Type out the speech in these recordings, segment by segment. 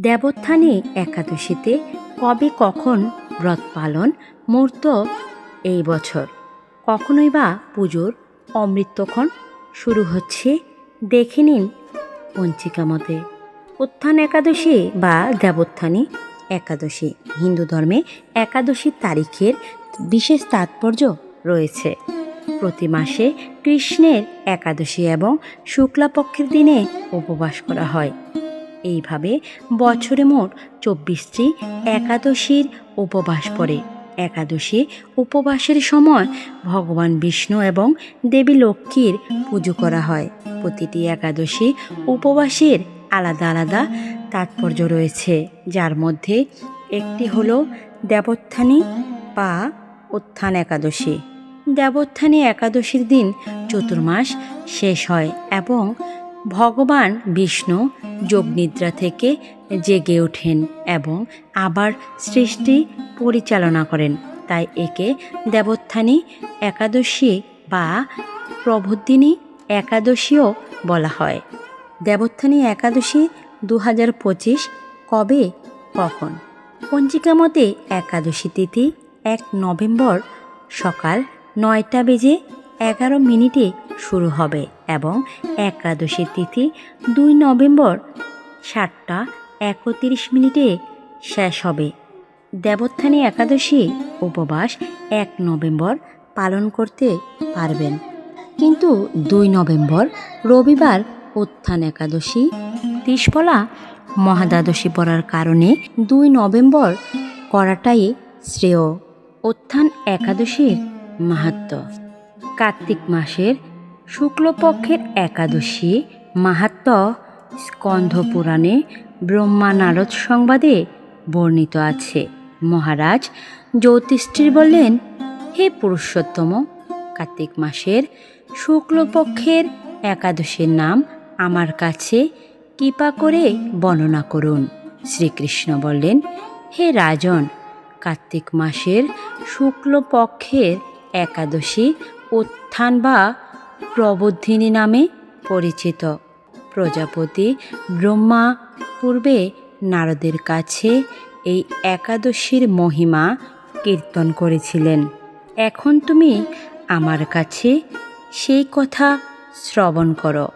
দেবোত্থানে একাদশীতে কবে কখন ব্রত পালন, মুহূর্ত, এই বছর? কখনোই বা পুজোর অমৃতক্ষণ শুরু হচ্ছে? দেখে নিন পঞ্চিকা মতে। উত্থান একাদশী বা দেবোত্থানী একাদশী হিন্দু ধর্মে একাদশীর তারিখের বিশেষ তাৎপর্য রয়েছে। প্রতি মাসে কৃষ্ণের একাদশী এবং শুক্লাপক্ষের দিনে উপবাস করা হয়। এইভাবে বছরে মোট চব্বিশটি একাদশীর উপবাস পড়ে। একাদশী উপবাসের সময় ভগবান বিষ্ণু এবং দেবী লক্ষ্মীর পুজো করা হয়। প্রতিটি একাদশী উপবাসের আলাদা আলাদা তাৎপর্য রয়েছে, যার মধ্যে একটি হলো দেবোত্থানী বা উত্থান একাদশী। দেবোত্থানী একাদশীর দিন চতুর্মাস শেষ হয় এবং ভগবান বিষ্ণু যোগনিদ্রা থেকে জেগে ওঠেন এবং আবার সৃষ্টি পরিচালনা করেন। তাই একে দেবোত্থানী একাদশী বা প্রবুদ্দিনী একাদশীও বলা হয়। দেবোত্থানী একাদশী দু পঁচিশ কবে, কখন? পঞ্জিকা মতে একাদশী তিথি এক নভেম্বর সকাল নয়টা বেজে এগারো মিনিটে শুরু হবে এবং একাদশী তিথি দুই নভেম্বর সাতটা একত্রিশ মিনিটে শেষ হবে। দেবোত্থানী একাদশী উপবাস এক নভেম্বর পালন করতে পারবেন। কিন্তু দুই নভেম্বর রবিবার উত্থান একাদশী। তিসফলা মহাদ্বাদশী পড়ার কারণে দুই নভেম্বর করাটাই শ্রেয়। উত্থান একাদশীর মাহাত্ম্য। কার্তিক মাসের শুক্লপক্ষের একাদশী মাহাত্ম্য স্কন্ধ পুরাণে ব্রহ্মা নারদ সংবাদে বর্ণিত আছে। মহারাজ জ্যোতিষ্ঠির বললেন, হে পুরুষোত্তম, কার্তিক মাসের শুক্লপক্ষের একাদশীর নাম আমার কাছে কৃপা করে বর্ণনা করুন। শ্রীকৃষ্ণ বললেন, হে রাজন, কার্তিক মাসের শুক্লপক্ষের একাদশী উত্থান বা প্রবোধিনী নামে পরিচিত। প্রজাপতি ব্রহ্মা পূর্বে নারদের কাছে এই একাদশীর মহিমা কীর্তন করেছিলেন। এখন তুমি আমার কাছে সেই কথা শ্রবণ করো।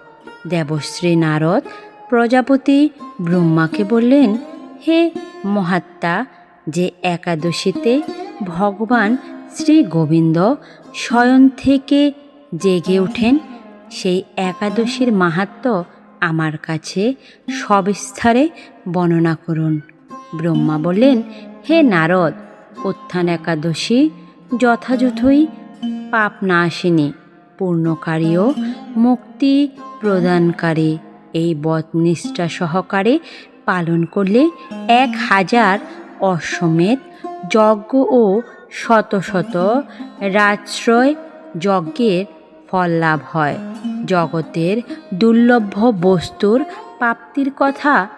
দেবশ্রী নারদ প্রজাপতি ব্রহ্মাকে বললেন, হে মহাত্মা, যে একাদশীতে ভগবান শ্রী গোবিন্দ স্বয়ং থেকে জেগে ওঠেন, সেই একাদশীর মাহাত্ম্য আমার কাছে সবিস্তারে বর্ণনা করুন। ব্রহ্মা বললেন, হে নারদ, উত্থান একাদশী যথাযথই পাপ না আসেনি পূর্ণকারী ও মুক্তি প্রদানকারী। এই বদনিষ্ঠা সহকারে পালন করলে এক হাজার অশ্বমেধ যজ্ঞ ও শত শত রাজশ্রয় যজ্ঞের ফল লাভ হয়। জগতের দুর্লভ্য বস্তুর প্রাপ্তির কথা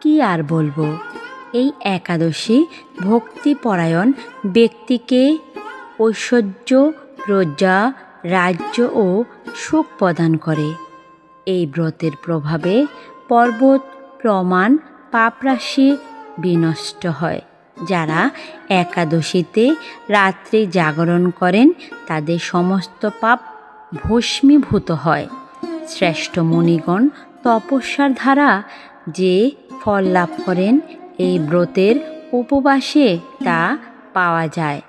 কি আর বলব? এই একাদশী ভক্তিপরায়ণ ব্যক্তিকে ঐশ্বর্য, প্রজা, রাজ্য ও সুখ প্রদান করে। এই ব্রতের প্রভাবে পর্বত, প্রমাণ, পাপরাশি বিনষ্ট হয়। যারা একাদশীতে রাত্রি জাগরণ করেন, তাদের সমস্ত পাপ ভস্মীভূত হয়। শ্রেষ্ঠ মুনিগণ তপস্যার ধারা যে ফল লাভ করেন, এই ব্রতের উপবাসে তা পাওয়া যায়।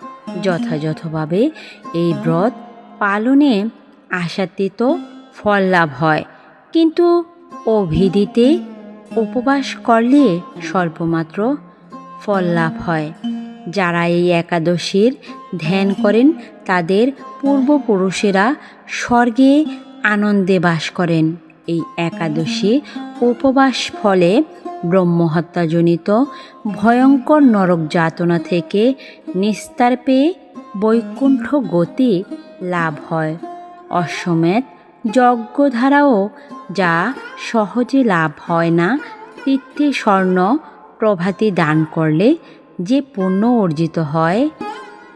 যথাযথভাবে এই ব্রত পালনে আশাতীত ফল লাভ হয়। কিন্তু অভিদিতে উপবাস করলে স্বল্পমাত্র ফল লাভ হয়। যারা এই একাদশীর ধ্যান করেন তাদের পূর্বপুরুষেরা স্বর্গে আনন্দে বাস করেন। এই একাদশী উপবাস ফলে ব্রহ্মহত্যাজনিত ভয়ঙ্কর নরক যাতনা থেকে নিস্তার পেয়ে বৈকুণ্ঠ গতি লাভ হয়। অশ্বমেধ যজ্ঞ ধারাও যা সহজে লাভ হয় না তীর্থে স্বর্ণ প্রভাতি দান করলে যে পুণ্য অর্জিত হয়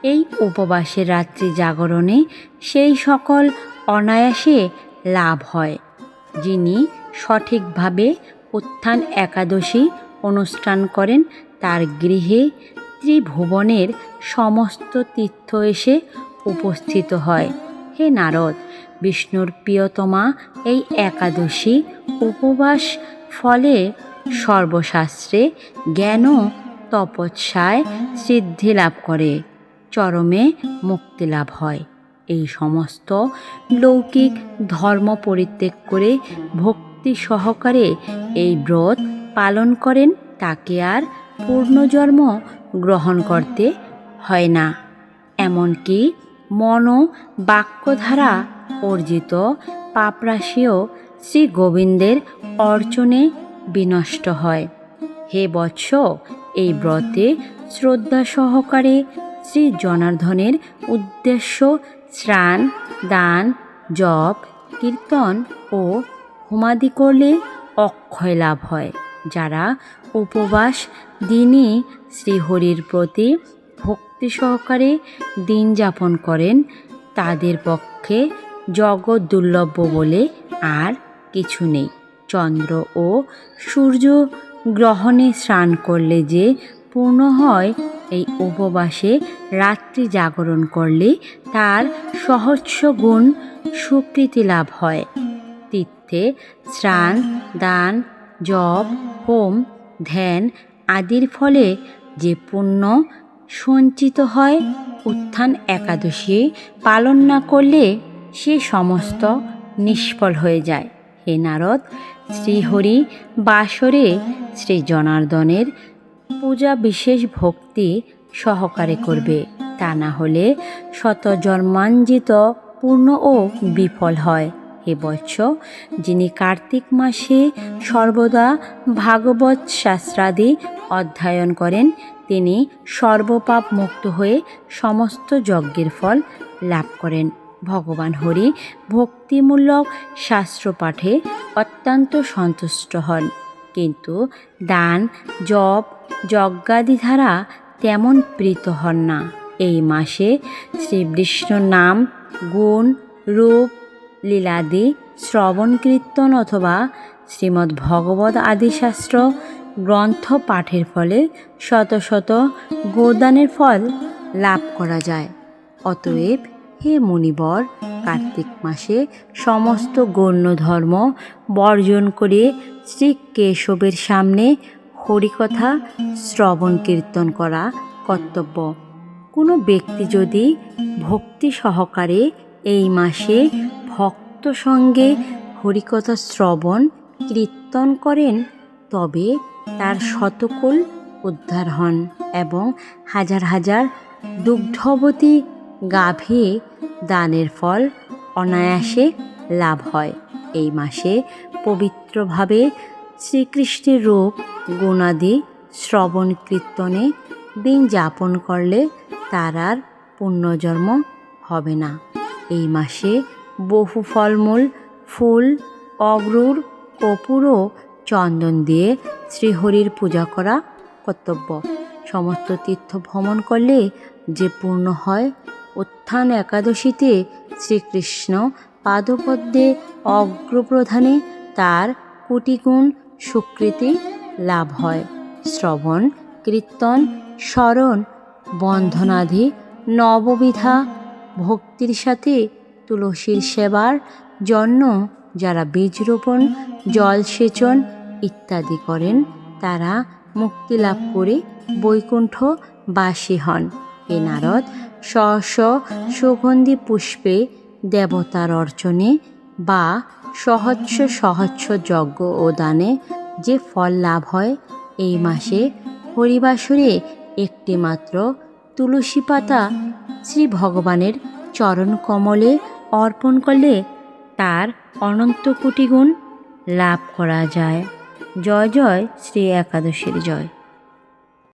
এই উপবাসের রাত্রি জাগরণে সেই সকল অনায়াসে লাভ হয়, যিনি সঠিকভাবে উত্থান একাদশী অনুষ্ঠান করেন তার গৃহে ত্রিভুবনের সমস্ত তীর্থ এসে উপস্থিত হয়। হে নারদ, বিষ্ণুর প্রিয়তমা, এই একাদশী উপবাস ফলে সর্বশাস্ত্রে জ্ঞান তপস্যায় সিদ্ধি লাভ করে। চরমে মুক্তি লাভ হয়। এই সমস্ত লৌকিক ধর্ম পরিত্যাগ করে ভক্তি সহকারে এই ব্রত পালন করেন, তাকে আর পূর্ণজন্ম গ্রহণ করতে হয় না। এমনকি মন বাক্য দ্বারা অর্জিত পাপরাশিও শ্রী গোবিন্দের অর্চনে বিনষ্ট হয়। হে বৎস, এই ব্রতে শ্রদ্ধা সহকারে শ্রী জনার্ধনের উদ্দেশ্য স্নান দান, জপ, কীর্তন ও হোমাদি করলে অক্ষয় লাভ হয়। যারা উপবাস দিনে শ্রীহরির প্রতি ভক্তি সহকারে দিন যাপন করেন, তাদের পক্ষে জগৎ দুর্লভ্য বলে আর কিছু নেই। চন্দ্র ও সূর্য গ্রহণে স্নান করলে যে পূর্ণ হয় এই উপবাসে রাত্রি জাগরণ করলে তার সহস্র গুণ সুকৃতি লাভ হয়। তীর্থে স্নান, দান, জপ, হোম, ধ্যান আদির ফলে যে পুণ্য সঞ্চিত হয়, উত্থান একাদশী পালন না করলে সে সমস্ত নিষ্ফল হয়ে যায়। হে নারদ, শ্রীহরি বাসরে শ্রী জনার্দনের পূজা বিশেষ ভক্তি সহকারে করবে। তা না হলে শত জন্মাঞ্জিত পূর্ণ ও বিফল হয়। হে বৎস যিনি কার্তিক মাসে সর্বদা ভাগবত শাস্ত্রাদি অধ্যয়ন করেন, তিনি সর্বপাপ মুক্ত হয়ে সমস্ত যজ্ঞের ফল লাভ করেন। ভগবান হরি ভক্তিমূলক শাস্ত্র পাঠে অত্যন্ত সন্তুষ্ট হন। কিন্তু দান, জপ যজ্ঞাদি ধারা তেমন প্রীত হন না। এই মাসে শ্রী বিষ্ণুর নাম গুণ, রূপ, লীলাদি, শ্রবণ, কীর্তন অথবা শ্রীমদ্ ভগবত আদি শাস্ত্র গ্রন্থ পাঠের ফলে শত শত গোদানের ফল লাভ করা যায়। অতএব হে মণিবর কার্তিক মাসে সমস্ত গণ্য ধর্ম বর্জন করে শ্রী কেশবের সামনে হরিকথা, শ্রবণ কীর্তন করা কর্তব্য। কোনো ব্যক্তি যদি ভক্তি সহকারে এই মাসে ভক্ত সঙ্গে হরিকথা শ্রবণ, কীর্তন করেন, তবে তার শতকুল উদ্ধার হন এবং হাজার হাজার দুগ্ধবতী গাভী দানের ফল অনায়াসে লাভ হয়। এই মাসে পবিত্রভাবে শ্রীকৃষ্ণের রূপ, গুণাদি, শ্রবণ কীর্তনে দিন যাপন করলে তার আর পুণ্যজন্ম হবে না। এই মাসে বহু ফলমূল, ফুল, অগ্রুর কপুর ও চন্দন দিয়ে শ্রীহরির পূজা করা কর্তব্য। সমস্ত তীর্থ ভ্রমণ করলে যে পূর্ণ হয়, উত্থান একাদশীতে শ্রীকৃষ্ণ পাদপদ্মে অগ্রপ্রধানে তার কোটিগুণ সুকৃতি লাভ হয়। শ্রবণ, কীর্তন, স্মরণ বন্ধনাধি নববিধা, ভক্তির সাথে তুলসীর সেবার জন্য যারা বীজ রোপণ জলসেচন ইত্যাদি করেন, তারা মুক্তি লাভ করে বৈকুণ্ঠ বাসী হন। এ নারদ স্ব সুগন্ধি পুষ্পে দেবতার অর্চনে বা সহস্র সহস্র যজ্ঞ ও দানে যে ফল লাভ হয়, এই মাসে হরিবাসরে একটি মাত্র তুলসী পাতা শ্রী ভগবানের চরণ কমলে অর্পণ করলে তার অনন্ত কোটি গুণ লাভ করা যায়। জয় জয়, শ্রী একাদশীর জয়।